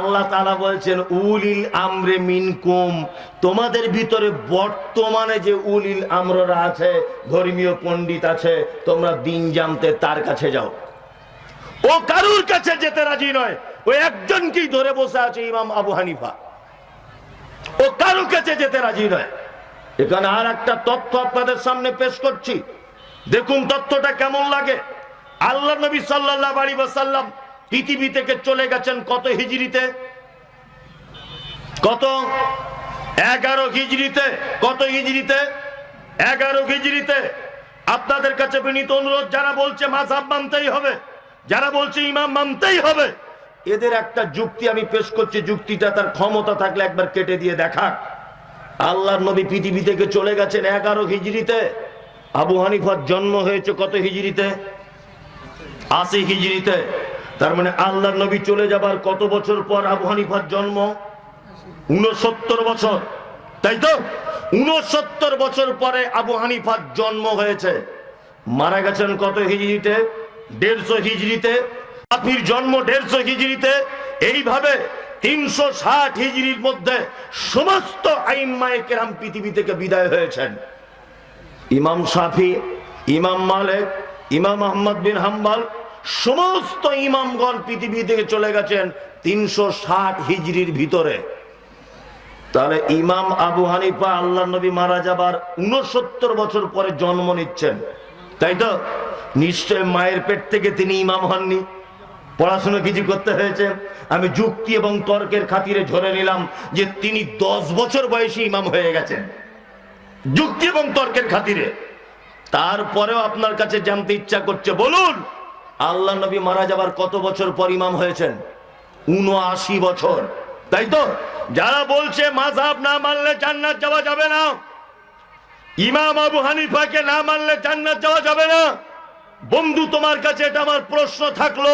আল্লাহ তালা বলছেন, উলিল আমরে মিনকুম। তোমাদের ভিতরে বর্তমানে যে উলিল আমররা আছে, ধর্মীয় পণ্ডিত আছে, তোমরা দিন জানতে তার কাছে যাও। ও কারুর কাছে যেতে রাজি নয়? ও একজনকেই ধরে বসে আছে ইমাম আবু হানিফা। ও কারুর কাছে যেতে রাজি নয়? এখানে আর একটা তথ্য আপনাদের সামনে পেশ করছি। দেখুন তথ্যটা কেমন লাগে। আল্লাহ নবী সাল্লাহ আলী সাল্লাম পৃথিবী থেকে চলে গেছেন কত হিজড়িতে? কত? এগারো হিজড়িতে। কত হিজড়িতে? এগারো হিজড়িতে। আপনাদের কাছে বিনীত অনুরোধ, যারা বলছে মাঝাব মানতেই হবে, যারা বলছে ইমাম মানতেই হবে, এদের একটা যুক্তি আমি পেশ করছি, যুক্তিটা তার ক্ষমতা থাকলে একবার কেটে দিয়ে দেখা আল্লাহর নবী পৃথিবী থেকে চলে গেছেন এগারো হিজড়িতে। আবু হানিফার জন্ম হয়েছে কত হিজড়িতে? আশি হিজড়িতে। তার মানে আল্লাহর নবী চলে যাবার কত বছর পর আবু হানিফার জন্ম? উনসত্তর বছর। তাই তো? উনসত্তর বছর পরে আবু হানিফার জন্ম হয়েছে। মারা গেছেন কত হিজড়িতে দেড়শো হিজড়িতে আফির জন্ম দেড়শো হিজড়িতে এইভাবে তিনশো ষাট হিজড়ির মধ্যে সমস্ত আইম্মায় কেরাম পৃথিবী থেকে বিদায় হয়েছেন। ইমাম সাফি ইমাম মালিক, ইমাম আহমদ বিন হাম্বাল সমস্ত ইমামগণ পৃথিবী থেকে চলে গেছেন তিনশো ষাট হিজড়ির ভিতরে। তাহলে ইমাম আবু হানিফা আল্লাহ নবী মারা যাবার উনসত্তর বছর পরে জন্ম নিচ্ছেন। তাই তো? নিশ্চয় মায়ের পেট থেকে তিনি ইমাম হননি। পড়াশোনা কিছু করতে হয়েছে। আমি যুক্তি এবং তর্কের খাতিরে ধরে নিলাম যে তিনি দশ বছর বয়সী ইমাম হয়ে গেছেন। যুক্তি এবং তর্কের খাতিরে। তারপরেও আপনার কাছে জানতে ইচ্ছা করছে, বলুন! আল্লাহ নবী মারা যাবার কত বছর পর ইমাম হয়েছেন? উনআশি বছর। তাই তো? যারা বলছে মাঝাব না মানলে জান্নাত যাওয়া যাবে না। ইমাম আবু হানিফাকে না মানলে জান্নাত যাওয়া যাবে না। বন্ধু, তোমার কাছে এটা আমার প্রশ্ন থাকল।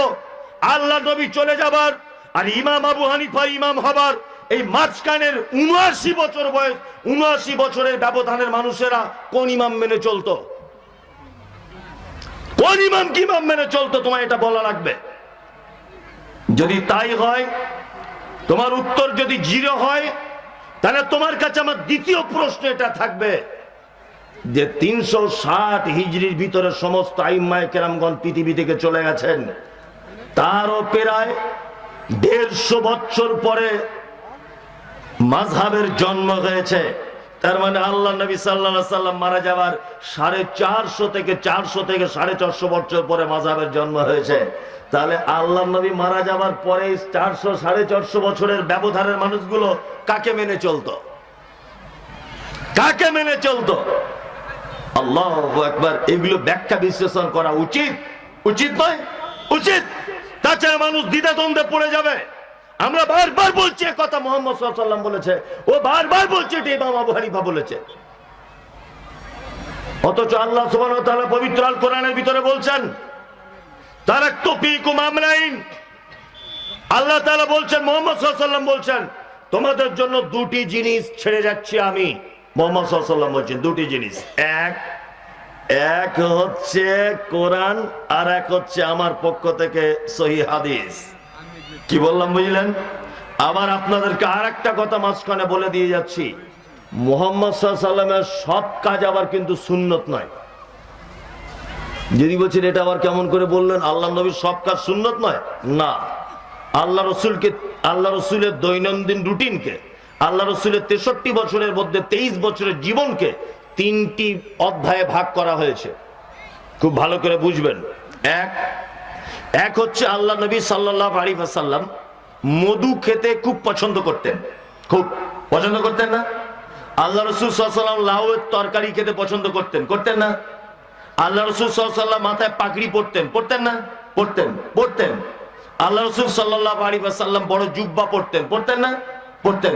আল্লাহ নবী চলে যাবার আর ইমাম আবু হানিফা ইমাম হবার এই মাঝখানের উনআশি বছর বয়স, উনআশি বছরের ব্যবধানের মানুষেরা কোন ইমাম মেনে চলতো? কোন ইমাম কি ইমাম মেনে চলতো? তোমার এটা বলা লাগবে। যদি তাই হয়, তোমার উত্তর যদি জিরো হয়, তাহলে তোমার কাছে আমার দ্বিতীয় প্রশ্ন এটা থাকবে যে তিনশো ষাট হিজড়ির ভিতরে সমস্ত আইম্মায় কেরামগণ পৃথিবী থেকে চলে গেছেন। তারও প্রায় দেড়শো বছর পরে মাঝহাবের জন্ম হয়েছে। তার মানে আল্লাহ নবী সাল্লা সাল্লাম মারা যাওয়ার সাড়ে চারশো থেকে চারশো থেকে সাড়ে চারশো বছর পরে মাঝহাবের জন্ম হয়েছে। তাহলে আল্লাহ নবী মারা যাওয়ার পরে চারশো সাড়ে চারশো বছরের ব্যবধানের মানুষগুলো কাকে মেনে চলতো? কাকে মেনে চলতো? আল্লাহ একবার এগুলো ব্যাখ্যা বিশ্লেষণ করা উচিত। উচিত নয়? উচিত। তাছাড়া মানুষ দ্বিধাদ্বন্দ্বে পড়ে যাবে। আমরা বারবার বলছি কথা মোহাম্মদ সাল্লাম বলেছে। ও বারবার বলছে এটা ইমাম আবু হানিফা বলেছে। অথচ আল্লাহ তাআলা পবিত্র আল কোরআনের ভিতরে বলছেন তারাক্তু ফীকুম আমরাইন আল্লাহ তাআলা বলছেন, মোহাম্মদ সাল্লাম বলছেন, তোমাদের জন্য দুটি জিনিস ছেড়ে যাচ্ছি আমি। মোহাম্মদ সাল্লাম বলছেন, দুটি জিনিস। এক এক হচ্ছে কোরআন আর এক হচ্ছে আমার পক্ষ থেকে সহি হাদিস। কি বললাম বুঝলেন? আবার আপনাদেরকে আর একটা কথা মাঝখানে বলে দিয়ে যাচ্ছি। মোহাম্মদ সাল্লামের সব কাজ আবার কিন্তু সুন্নত নয়। যদি বলছেন এটা আবার কেমন করে বললেন? আল্লাহ নবীর সব কাজ সুন্নত নয়? না। আল্লাহ রসুলকে, আল্লাহ রসুলের দৈনন্দিন রুটিনকে, আল্লাহ রসুলের তেষট্টি বছরের মধ্যে তেইশ বছরের জীবনকে তিনটি অধ্যায়ে ভাগ করা হয়েছে। খুব ভালো করে বুঝবেন। এক এক হচ্ছে আল্লাহ নবী সাল্লাহ আলী সাল্লাম মধু খেতে খুব পছন্দ করতেন। খুব পছন্দ করতেন না? আল্লাহ রসুল সাল্লাম লাউয়ের তরকারি খেতে পছন্দ করতেন। করতেন না? আল্লাহ রসুল মাথায় পাগড়ি পরতেন। পড়তেন না? পড়তেন পড়তেন আল্লাহ রসুল সাল্লাহ আলী সাল্লাম বড় জুব্বা পড়তেন পড়তেন না? পড়তেন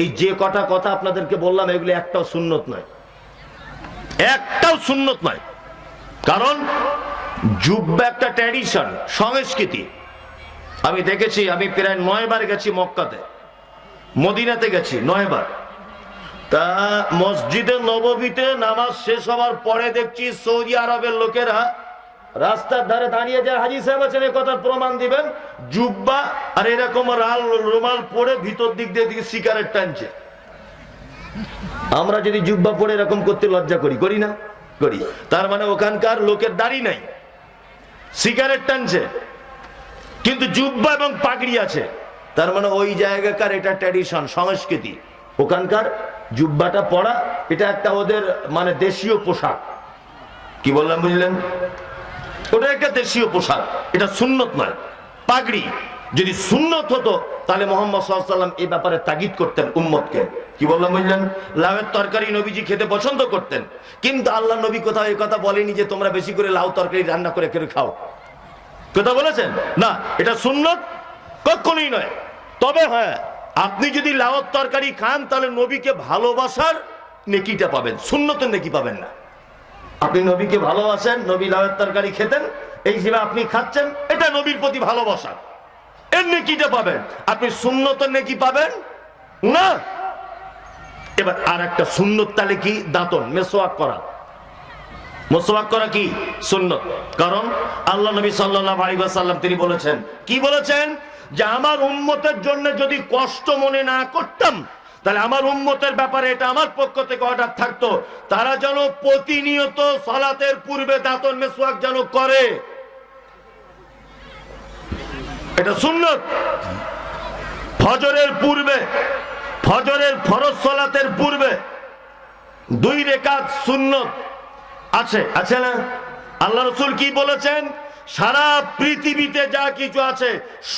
এই যে কটা কথা আপনাদেরকে বললাম, এগুলো একটাও সুন্নত নয়। একটাও সুন্নত নয়। কারণ জুব্বা একটা ট্র্যাডিশন সংস্কৃতি। আমি দেখেছি, আমি প্রায় নয়বার গেছি মক্কাতে। মদিনাতে গেছি, নয়বার। তা মসজিদে নববীতে নামাজ শেষ হওয়ার পরে দেখছি সৌদি আরবের লোকেরা রাস্তার ধারে দাঁড়িয়ে যে হাজি সাহেব আছেন কথার প্রমাণ দিবেন। জুব্বা আর এরকম রাল, রুমাল পরে ভিতর দিক দিয়ে দিকে সিগারেট টানছে। আমরা যদি জুব্বা পরে এরকম করতে লজ্জা করি করি না? করি। তার মানে ওখানকার লোকের দাড়ি নাই। সিগারেট টানছে। কিন্তু জুব্বা এবং পাগড়ি আছে। তার মানে ওই জায়গাকার এটা ট্র্যাডিশন, সংস্কৃতি। ওখানকার জুব্বাটা পরা, এটা একটা ওদের মানে দেশীয় পোশাক। কি বললাম বুঝলেন? ওটা একটা দেশীয় পোশাক। এটা সুন্নত নয়, পাগড়ি। যদি সুন্নত হতো, তাহলে মোহাম্মদ সাল্লাম এই ব্যাপারে তাগিদ করতেন উম্মতকে। কি বললাম বললেন লাউয়ের তরকারি নবীজি খেতে পছন্দ করতেন। কিন্তু আল্লাহ নবী কোথাও এই কথা বলেনি যে তোমরা বেশি করে লাউ তরকারি রান্না করে করে খাও। কথা বলেছেন? না, এটা সুন্নত কখনোই নয়। তবে হ্যাঁ আপনি যদি লাউর তরকারি খান, তাহলে নবীকে ভালোবাসার নেকিটা পাবেন। সুন্নতের নেকি পাবেন না। আপনি নবীকে ভালোবাসেন, নবী লাউয়ের তরকারি খেতেন, এই হিসেবে আপনি খাচ্ছেন, এটা নবীর প্রতি ভালোবাসা। এর নেকিটা পাবেন? আপনি সুন্নতের নেকি পাবেন? না? এবার আর একটা সুন্নত তাহলে কি? দাঁতন, মেসোয়াক করা। মোসওয়াক করা কি? সুন্নত। কারণ আল্লাহ নবী সাল্লাল্লাহু আলাইহি ওয়াসাল্লাম তিনি বলেছেন, কি বলেছেন? যে আমার উম্মতের জন্য যদি কষ্ট মনে না করতাম, তাহলে আমার উম্মতের ব্যাপারে এটা আমার পক্ষ থেকে অর্ডার থাকতো। তারা যেন প্রতিনিয়ত সালাতের পূর্বে দাঁতন মেসওয়াক যেন করে। এটা সুন্নত। ফজরের পূর্বে, ফজরের ফরজ সলাতের পূর্বে দুই রেখাত সুন্নত আছে। আছে না? আল্লাহ রসুল কি বলেছেন? সারা পৃথিবীতে যা কিছু আছে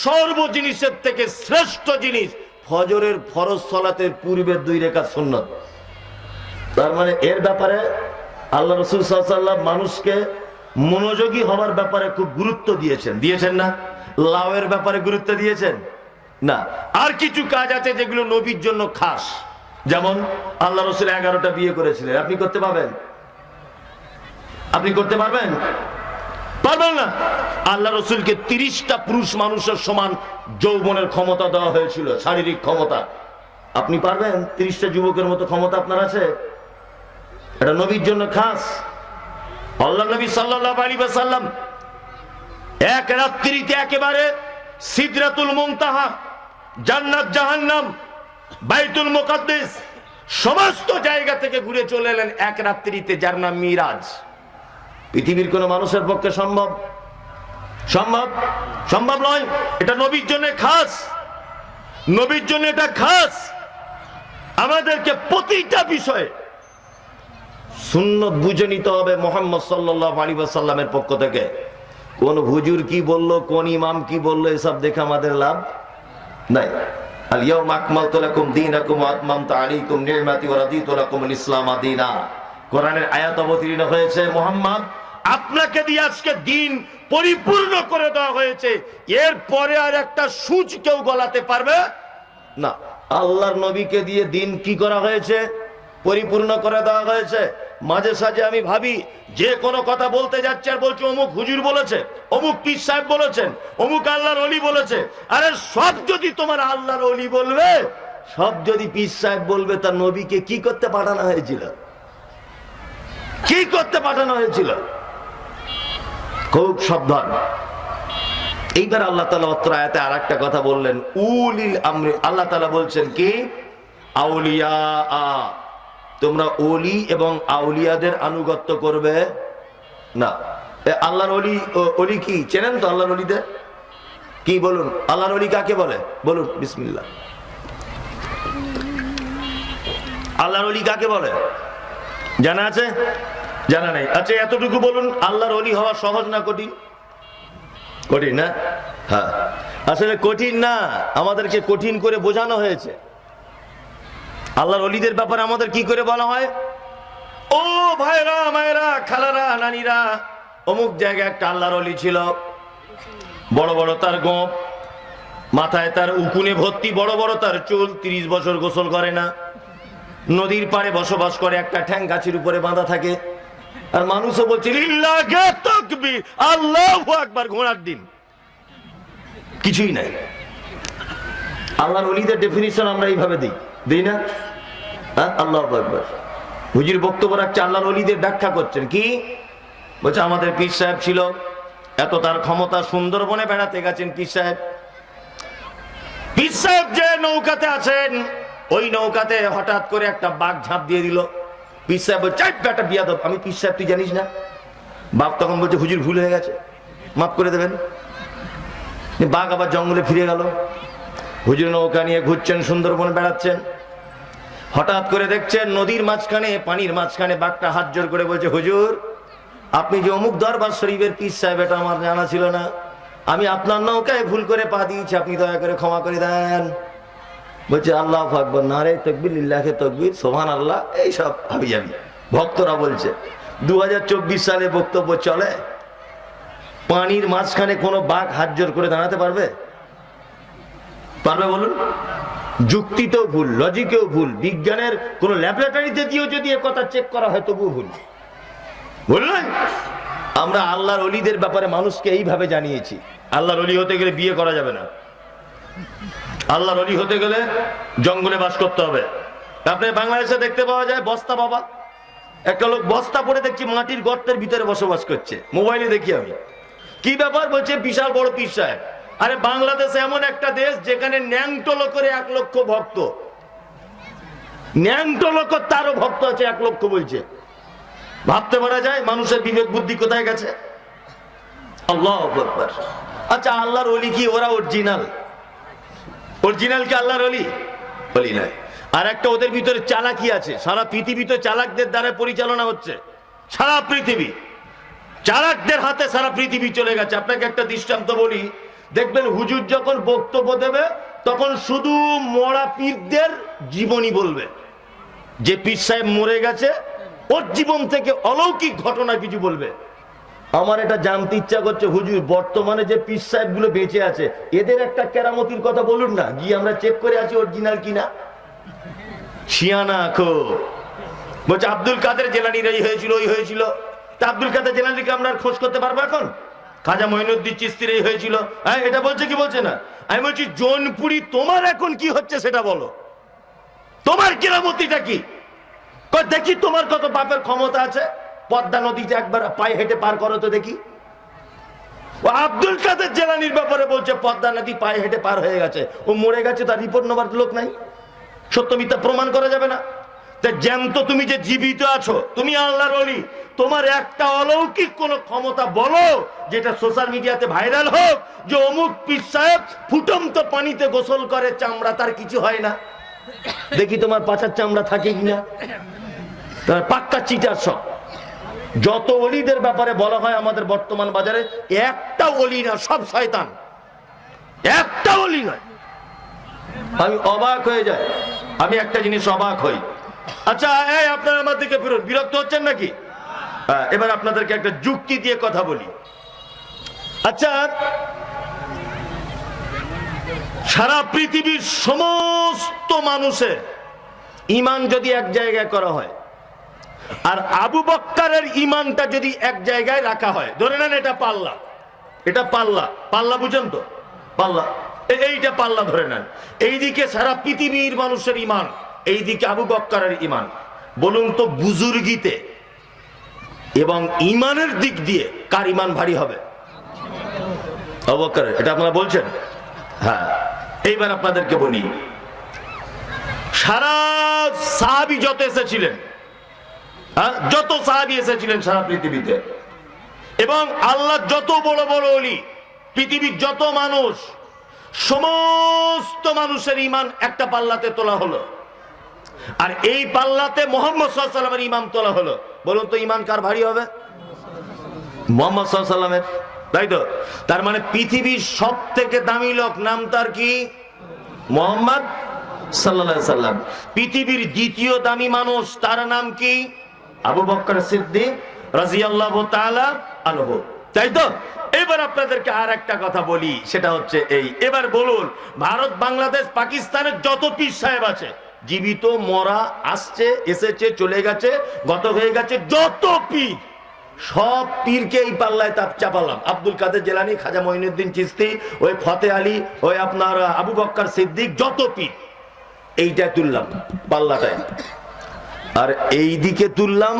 সর্ব জিনিসের থেকে শ্রেষ্ঠ জিনিস ফজরের ফরজ সলাতের পূর্বের দুই রেখা সুন্নত। তার মানে এর ব্যাপারে আল্লাহ রসুল সাল্লাম মানুষকে মনোযোগী হওয়ার ব্যাপারে খুব গুরুত্ব দিয়েছেন। দিয়েছেন না? লাউয়ের ব্যাপারে গুরুত্ব দিয়েছেন? না। আর কিছু কাজ আছে যেগুলো নবীর জন্য খাস। যেমন আল্লাহ রসুল এগারোটা বিয়ে করেছিলেন। আপনি করতে পারবেন? আপনি করতে পারবেন? পারবেন না? আল্লাহ রসুলকে তিরিশটা পুরুষ মানুষের সমান যৌবনের ক্ষমতা দেওয়া হয়েছিল, শারীরিক ক্ষমতা। আপনি পারবেন? তিরিশটা যুবকের মতো ক্ষমতা আপনার আছে? এটা নবীর জন্য খাস। আল্লাহ নবী সাল্লাহ আলী সাল্লাম এক রাত্রিতে একেবারে সিদরাতুল মুমতাহা জান্নাত জাহান্নাম, বাইতুল মুকাদ্দিস, সমস্ত জায়গা থেকে ঘুরে চলে এলেন এক রাত্রিতে, যার নাম মিরাজ। পৃথিবীর কোন মানুষের পক্ষে সম্ভব? সম্ভব? সম্ভব নয়। এটা নবীর জন্য খাস। নবীর জন্য এটা খাস। আমাদেরকে প্রতিটা বিষয়ে সুন্নত বুঝে নিতে হবে মোহাম্মদ সাল্লাহ আলী সাল্লামের পক্ষ থেকে। কোন হুজুর কি বলল, কোন ইমাম কি বলল, এসব দেখে আমাদের লাভ নাই। আলিয়াউম আকমালতু লাকুম দীনাকুম ওয়া আতমামতু আলাইকুম নি'মাতি ওয়া রাদিতু লাকুমুল ইসলাম দীনা। কোরআনের আয়াত অবতীর্ণ হয়েছে, মোহাম্মদ, আপনাকে দিয়ে আজকে দিন পরিপূর্ণ করে দেওয়া হয়েছে। এর পরে আর একটা সূচ কেউ গলাতে পারবে না। আল্লাহর নবীকে দিয়ে দিন কি করা হয়েছে? পরিপূর্ণ করে দেওয়া হয়েছে। মাঝে সাঝে আমি ভাবি, যে কোনো কথা বলতে যাচ্ছে আর বলছে, অমুক হুজুর বলেছে, অমুক পীর সাহেব বলেছেন, অমুক আল্লাহর অলি বলেছে। আরে সব যদি তোমার আল্লাহর অলি বলবে, সব যদি পীর সাহেব বলবে, তার নবীকে কি করতে পাঠানো হয়েছিল? কি করতে পাঠানো হয়েছিল? খুব সাবধান। এইবার আল্লাহ তালা অত্র আয়াতে আর একটা কথা বললেন, উলিল আমরে, আল্লাহ তালা বলছেন কি? আউলিয়া আ। তোমরা অলি এবং আউলিয়াদের আনুগত্য করবে? না। আল্লাহর অলি অলি কি? চেনেন তো আল্লাহর অলিদের কি বলুন? আল্লাহর অলি কাকে বলে? বলুন, বিসমিল্লাহ। আল্লাহর অলি কাকে বলে? জানা আছে? জানা নেই। আচ্ছা এতটুকু বলুন, আল্লাহর অলি হওয়া সহজ না কঠিন? কঠিন না? হ্যাঁ। আসলে কঠিন না। আমাদেরকে কঠিন করে বোঝানো হয়েছে। আল্লাহর অলিদের ব্যাপারে আমাদের কি করে বলা হয়? ও ভাইরা, মায়েরা, খালারা, নানিরা, অমুক জায়গায় একটা আল্লাহর অলি ছিল। বড় বড় তার গোপ মাথায় তার উকুনে ভর্তি, বড় বড় তার চুল, তিরিশ বছর গোসল করে না। নদীর পাড়ে বসবাস করে একটা ঠ্যাং গাছের উপরে বাঁধা থাকে। আর মানুষও বলছে আল্লাহু আকবার, ঘোড়ার দিন কিছুই নাই। আল্লাহর অলিদের ডেফিনিশন আমরা এইভাবে দিই। দিই না? হ্যাঁ? আল্লাহ আকবার। হুজির বক্তব্য রাখছে আল্লাহ অলিদের ব্যাখ্যা করছেন। কি? বলছে আমাদের পীর সাহেব ছিল এত তার ক্ষমতা সুন্দরবনে বেড়াতে গেছেন পীর সাহেব। পীর সাহেব যে নৌকাতে আছেন ওই নৌকাতে হঠাৎ করে একটা বাঘ ঝাঁপ দিয়ে দিল। পীর সাহেব "চাই, বেটা বিয়া আমি পীর সাহেব তুই জানিস না? বাঘ তখন বলছে হুজুর ভুল হয়ে গেছে। মাফ করে দেবেন। বাঘ আবার জঙ্গলে ফিরে গেল। হুজুর নৌকা নিয়ে ঘুরছেন, সুন্দরবন বেড়াচ্ছেন। হঠাৎ করে দেখছেন নদীর মাঝখানে, পানির মাঝখানে বাঘটা হাত জোর করে বলছে, হুজুর, আপনি যে অমুক দরবার শরীফের পীর সাহেব, এটা আমার জানা ছিল না। আমি আপনার নৌকায় ভুল করে পা দিয়েছি, আপনি দয়া করে ক্ষমা করে দেন। বলছে, আল্লাহ আকবর নারে তকবির লিল্লাহে তকবির সোহান আল্লাহ এইসব ভাবি যাবি ভক্তরা বলছে দু হাজার চব্বিশ সালে বক্তব্য চলে। পানির মাঝখানে কোনো বাঘ হাত জোর করে দাঁড়াতে পারবে? পারবে বলুন? যুক্তিতেও ভুল লজিকেও ভুল, বিজ্ঞানের কোন ল্যাবরেটরিতে দিয়েও যদি এ কথা চেক করা হয় তবুও ভুল। বুঝলেন আমরা আল্লাহর অলিদের ব্যাপারে মানুষকে এইভাবে জানিয়েছি। আল্লাহর অলি হতে গেলে বিয়ে করা যাবে না। আল্লাহর অলি হতে গেলে জঙ্গলে বাস করতে হবে। আপনি বাংলাদেশে দেখতে পাওয়া যায়, বস্তা বাবা। একটা লোক বস্তা পরে দেখছি মাটির গর্তের ভিতরে বসবাস করছে। মোবাইলে দেখি আমি। কি ব্যাপার বলছে? বিশাল বড় পীর সাহেব। আরে বাংলাদেশ এমন একটা দেশ যেখানে ন্যাংটলো করে এক লক্ষ ভক্ত। ন্যাংটলো তারও ভক্ত আছে, এক লক্ষ বলছে। ভাবতে পারা যায় মানুষের বিবেক বুদ্ধি কোথায় গেছে। আচ্ছা আল্লাহর অলি কি? ওরা অরিজিনাল। অরিজিনাল কি আল্লাহর অলি বলি নাই। আর একটা ওদের ভিতরে চালাকি আছে। সারা পৃথিবী তো চালাকদের দ্বারা পরিচালনা হচ্ছে। সারা পৃথিবী। চালাকদের হাতে সারা পৃথিবী চলে গেছে। আপনাকে একটা দৃষ্টান্ত বলি দেখবেন হুজুর যখন বক্তব্য দেবে, তখন শুধু মরা পীরদের জীবনী বলবে। যে পীর সাহেব মরে গেছে, ওর জীবন থেকে অলৌকিক ঘটনা কিছু বলবে। আমার এটা জানতে ইচ্ছা করছে, হুজুর, বর্তমানে যে পীর সাহেবগুলো বেঁচে আছে, এদের একটা কেরামতির কথা বলুন না, গিয়ে আমরা চেক করে আছি অরিজিনাল কিনা। শিয়ানা খো। বলছে, আব্দুল কাদের জেলানির এই হয়েছিল, ওই হয়েছিল। তা আব্দুল কাদের জেলানিকে আমরা খোঁজ করতে পারব এখন? খাজা মহিনুদ্দিন চিস্তির এই হয়েছিল। হ্যাঁ এটা বলছে কি বলছে না? আমি বলছি, জোনপুরি, তোমার এখন কি হচ্ছে সেটা বলো। তোমার কেরামতিটা কি? দেখি তোমার কত বাপের ক্ষমতা আছে। পদ্মা নদীতে একবার পায়ে হেঁটে পার করো তো দেখি। ও আব্দুল কাদের জেলানির ব্যাপারে বলছে, পদ্মা নদী পায়ে হেঁটে পার হয়ে গেছে। ও মরে গেছে, তার রিপোর্ট নেবার লোক নাই। সত্য মিথ্যা প্রমাণ করা যাবে না। জ্যান্ত তুমি যে জীবিত আছো, তুমি আল্লাহর অলি তোমার একটা অলৌকিক কোন ক্ষমতা বলো, যেটা সোশ্যাল মিডিয়াতে ভাইরাল হোক, যে অমুক পীর সাহেব ফুটন্ত পানিতে গোসল করে, চামড়া তার কিছু হয় না। দেখি তোমার পাচার চামড়া থাকে কিনা। তার পাক্কা চিটার সব। যত অলিদের ব্যাপারে বলা হয় আমাদের বর্তমান বাজারে, একটা অলি না, সব শয়তান। একটা অলি নয়। আমি অবাক হয়ে যাই। আমি একটা জিনিস অবাক হই। আচ্ছা এই আপনারা আমার দিকে ফিরুন। বিরক্ত হচ্ছেন নাকি? হ্যাঁ, এবার আপনাদেরকে একটা যুক্তি দিয়ে কথা বলি। আচ্ছা সারা পৃথিবীর সমস্ত মানুষের ইমান যদি এক জায়গায় করা হয় আর আবু বক্কারের ইমানটা যদি এক জায়গায় রাখা হয় ধরে নেন এটা পাল্লা। এটা পাল্লা। পাল্লা বুঝেন তো? পাল্লা। এইটা পাল্লা ধরে নেন। এইদিকে সারা পৃথিবীর মানুষের ইমান। এইদিকে আবু বক্কারের ইমান বলুন তো বুজুর্গিতে এবং ইমানের দিক দিয়ে কার ইমান ভারী হবে? আবু বক্কারের এটা আপনারা বলছেন? হ্যাঁ। এইবার আপনাদেরকে বলি, সারা সাহাবি যত এসেছিলেন হ্যাঁ? যত সাহাবি এসেছিলেন সারা পৃথিবীতে, এবং আল্লাহ যত বড় বড় অলি পৃথিবীর যত মানুষ, সমস্ত মানুষের ইমান একটা পাল্লাতে তোলা হলো। আর এই পাল্লাতে মোহাম্মদ সাল্লামের ইমান তোলা হলো। বলুন তো ইমান কার ভারী হবে? মোহাম্মদ সাল্লামের তাই তো? তার মানে পৃথিবীর সব থেকে দামি লোক নাম তার কি? মোহাম্মদ সাল্লাম পৃথিবীর দ্বিতীয় দামি মানুষ তার নাম কি? আবু বক্কর সিদ্দিক রাজিয়াল্লাহু তাআলা আনহু। তাই তো? এবার আপনাদেরকে আর একটা কথা বলি, সেটা হচ্ছে এই। এবার বলুন, ভারত, বাংলাদেশ, পাকিস্তানের যত পীর সাহেব আছে জীবিত, মরা, আসছে, এসেছে, চলে গেছে গত হয়ে গেছে, যত পীর, সব পীরকে এই পাল্লায় তাপ চাপালাম। আব্দুল কাদের জেলানি, খাজা মঈনুদ্দিন চিস্তি ওই ফতে আলী, ওই আপনার আবু বক্কর সিদ্দিক, যত পীর এইটা তুললাম, পাল্লাটায়। আর এই দিকে তুললাম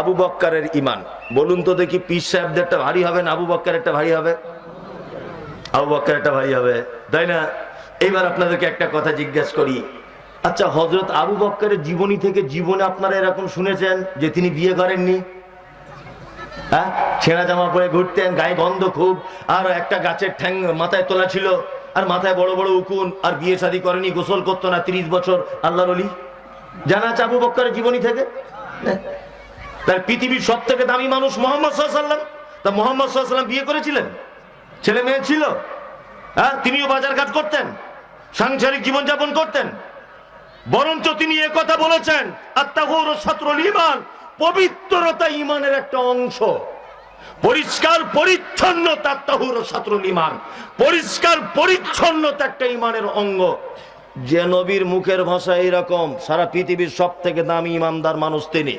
আবু বক্কারের ইমান বলুন তো দেখি পীর সাহেবদেরটা ভারী হবে না আবু বক্কারেরটা ভারী হবে? আবু বক্কারেরটা ভারী হবে, তাই না? এইবার আপনাদেরকে একটা কথা জিজ্ঞেস করি। আচ্ছা হজরত আবু বক্কারের জীবনী থেকে জীবনে আপনারা এরকম শুনেছেন যে তিনি বিয়ে করেননি? হ্যাঁ? ছেঁড়া জামা পরে ঘুরতেন, গায়ে গন্ধ খুব, আর একটা গাছের ঠ্যাং মাথায় তোলা ছিল, আর মাথায় বড় বড় উকুন, আর বিয়ে শাদী করেনি, গোসল করতো না তিরিশ বছর আল্লাহর অলি জানা আছে আবু বক্করের জীবনী থেকে? হ্যাঁ। তার পৃথিবীর সব থেকে দামি মানুষ মোহাম্মদ সাল্লাম তা মোহাম্মদ সাল্লাম বিয়ে করেছিলেন? ছেলে মেয়ে ছিল? হ্যাঁ? তিনিও বাজার ঘাট করতেন, সাংসারিক জীবনযাপন করতেন বরঞ্চ তিনি কথা বলেছেন, আত্মাহুর ছাত্রল ইমান পবিত্রতা ইমানের একটা অংশ। পরিষ্কার পরিচ্ছন্নতা আত্মাহুর ছাত্রল ইমান পরিষ্কার পরিচ্ছন্নতা একটা ইমানের অঙ্গ। যে নবীর মুখের ভাষা এরকম সারা পৃথিবীর সব থেকে দামি ইমানদার মানুষ তিনি।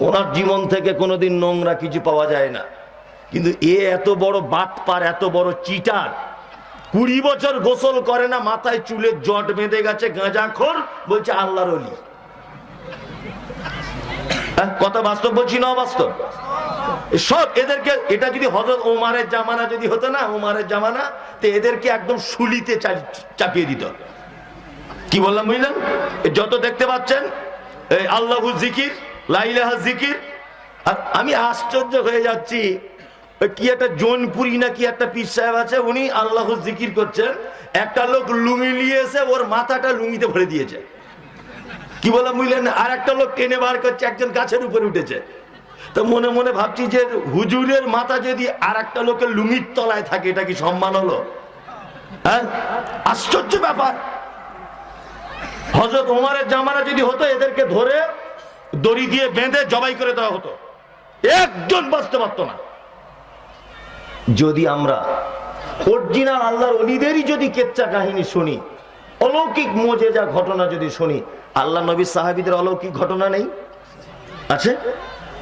ওনার জীবন থেকে কোনোদিন নোংরা কিছু পাওয়া যায় না। কিন্তু এ এত বড় বাটপার, এত বড় চিটার কুড়ি বছর গোসল করে না মাথায় চুলের জট বেঁধে গেছে গাঁজাখোর বলছে আল্লাহর অলি হ্যাঁ, কথা বাস্তব বলছি না বাস্তব? সব এদেরকে এটা যদি হজরত ওমারের জামানা যদি হতো না ওমারের জামানা তো এদেরকে একদম শুলিতে চাপিয়ে দিত। কি বললাম বুঝলেন? যত দেখতে পাচ্ছেন আল্লাহু জিকির লাইলাহা জিকির আর আমি আশ্চর্য হয়ে যাচ্ছি কি একটা জোনপুরি না কি একটা পীর সাহেব আছে, উনি আল্লাহু জিকির করছেন, একটা লোক লুঙ্গি নিয়ে এসে ওর মাথাটা লুঙ্গিতে ভরে দিয়েছে। কি বললাম বুঝলেন আর একটা লোক টেনে বার করছে, একজন গাছের উপরে উঠেছে। তো মনে মনে ভাবছি যে হুজুরের মাথা যদি আর একটা লোকের লুঙ্গির তলায় থাকে, এটা কি সম্মান হলো? হ্যাঁ? আশ্চর্য ব্যাপার। হজরত ওমারের জামানা যদি হতো, এদেরকে ধরে দড়ি দিয়ে বেঁধে জবাই করে দেওয়া হতো। একজন বাঁচতে পারতো না। যদি আমরা অরিজিনাল আল্লাহর অলিদেরই যদি কেচ্চা কাহিনী শুনি, অলৌকিক মোজেজা ঘটনা যদি শুনি, আল্লাহ নবীর সাহাবিদের অলৌকিক ঘটনা নেই? আছে?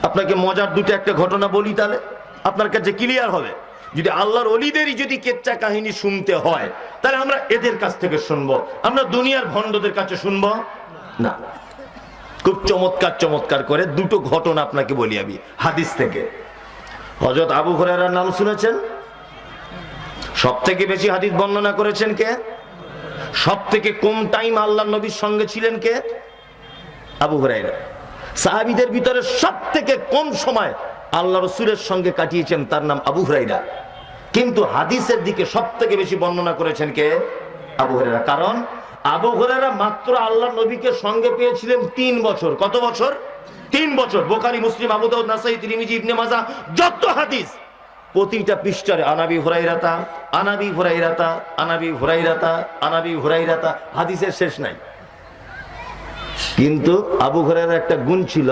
আপনাকে মজার দুটো একটা ঘটনা বলি তাহলে, আপনার কাছে ক্লিয়ার হবে। যদি আল্লাহর অলিদেরই যদি কেচ্চা কাহিনী শুনতে হয়, তাহলে আমরা এদের কাছ থেকে শুনব। আমরা দুনিয়ার ভণ্ডদের কাছে শুনব? না। খুব চমৎকার চমৎকার করে দুটো ঘটনা আপনাকে বলি আমি, হাদিস থেকে। হজরত আবু হরার নাম শুনেছেন? সব থেকে বেশি হাদিস বর্ণনা করেছেন কে? সব থেকে কম টাইম আল্লাহ নবীর সঙ্গে ছিলেন কে? আবু হরাইরা সাহাবিদের ভিতরে সব থেকে কম সময় আল্লাহ রসুলের সঙ্গে কাটিয়েছেন তার নাম আবু হুরাইরা কিন্তু হাদিসের দিকে সব থেকে বেশি বর্ণনা করেছেন কে? আবু হুরাইরা কারণ আবু হুরাইরা মাত্র আল্লাহ নবীকে সঙ্গে পেয়েছিলেন তিন বছর। কত বছর? তিন বছর বোকারি মুসলিম, আবু দাউদ, নাসাই, তিরমিজি, ইবনে মাজা, যত হাদিস, প্রতিটা পৃষ্ঠারে আনাবি হুরাইরাতা আনাবি হুরাইরাতা আনাবি হুরাইরাতা আনাবি হুরাইরাতা হাদিসের শেষ নাই। কিন্তু আবু ঘরের একটা গুণ ছিল,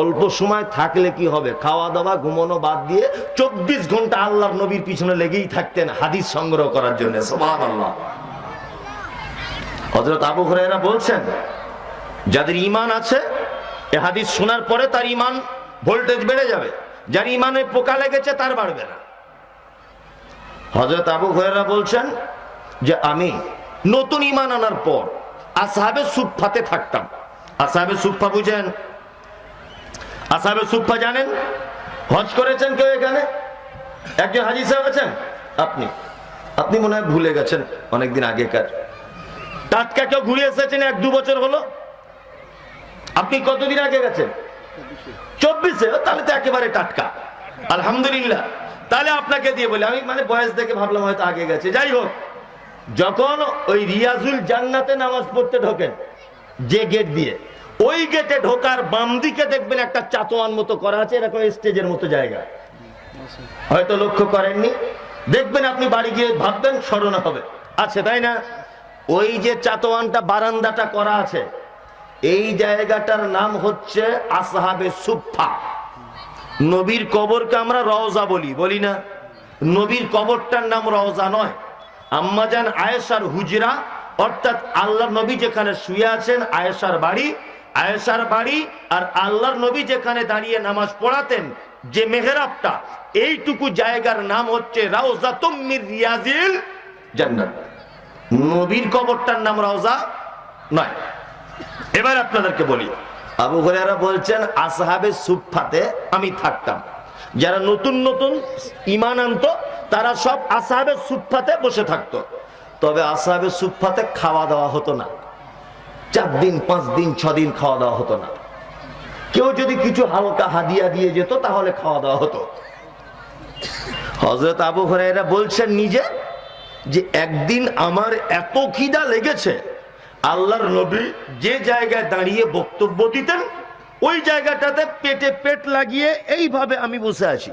অল্প সময় থাকলে কি হবে? খাওয়া দাওয়া, ঘুমানো বাদ দিয়ে চব্বিশ ঘণ্টা আল্লাহর নবীর পিছনে লেগেই থাকতেন হাদিস সংগ্রহ করার জন্য। সোমান আল্লাহ হজরত আবু ঘরেরা বলছেন, যাদের ইমান আছে এ হাদিস শোনার পরে তার ইমান ভোল্টেজ বেড়ে যাবে। যার ইমানে পোকা লেগেছে, তার বাড়বে না। হজরত আবু ঘরেরা বলছেন যে, আমি নতুন ইমান আনার পর আসাহাবে সুফাতে থাকতাম। আসাহাবে সুফা বুঝেন? আসাহাবে সুফা জানেন? হজ করেছেন কেউ এখানে? একজন হাজি সাহেব আছেন? আপনি? আপনি মনে হয় ভুলে গেছেন অনেকদিন আগেকার। টাটকা কেউ ঘুরে এসেছেন এক দু বছর হলো? আপনি কতদিন আগে গেছেন? চব্বিশে? তাহলে তো একেবারে টাটকা। আলহামদুলিল্লাহ। তাহলে আপনাকে দিয়ে বলি, আমি মানে বয়স দেখে ভাবলাম হয়তো আগে গেছে। যাই হোক, যখন ওই রিয়াজুল জান্নাতে নামাজ পড়তে ঢোকেন, যে গেট দিয়ে, ওই গেটে ঢোকার বাম দিকে দেখবেন একটা চাতোয়ান মতো করা আছে, এরকম স্টেজের মতো জায়গা। হয়তো লক্ষ্য করেননি। দেখবেন আপনি বাড়ি গিয়ে ভাববেন, স্মরণ হবে। আছে, তাই না? ওই যে চাতোয়ানটা বারান্দাটা করা আছে এই জায়গাটার নাম হচ্ছে আসহাবে সুফা নবীর কবরকে আমরা রওজা বলি বলি না। নবীর কবরটার নাম রওজা নয়। আম্মাজান আয়েশার হুজরা, অর্থাৎ আল্লাহ নবী যেখানে শুয়ে আছেন, আয়েশার বাড়ি আয়েশার বাড়ি আর আল্লাহর নবী যেখানে দাঁড়িয়ে নামাজ পড়াতেন, যে মেহরাবটা, এইটুকু জায়গার নাম হচ্ছে রাউজা তুমির রিয়াজিল জান্নাত। নবীর কবরটার নাম রওজা নয়। এবার আপনাদেরকে বলি। আবু হরেরা বলছেন, আসহাবে সুফাতে আমি থাকতাম। যারা নতুন নতুন ইমান আনতো, তারা সব আসাহাবে সুফাতে বসে থাকতো। তবে আসাহাবে সুফাতে খাওয়া দাওয়া হতো না। চার দিন, পাঁচ দিন, ছ দিন খাওয়া দাওয়া হতো না। কেউ যদি কিছু হালকা হাদিয়া দিয়ে যেত, তাহলে খাওয়া দাওয়া হতো। হজরত আবু হরাইরা বলছেন নিজে যে, একদিন আমার এত খিদা লেগেছে আল্লাহর নবী যে জায়গায় দাঁড়িয়ে বক্তব্য দিতেন, ওই জায়গাটাতে পেটে পেট লাগিয়ে এইভাবে আমি বসে আছি।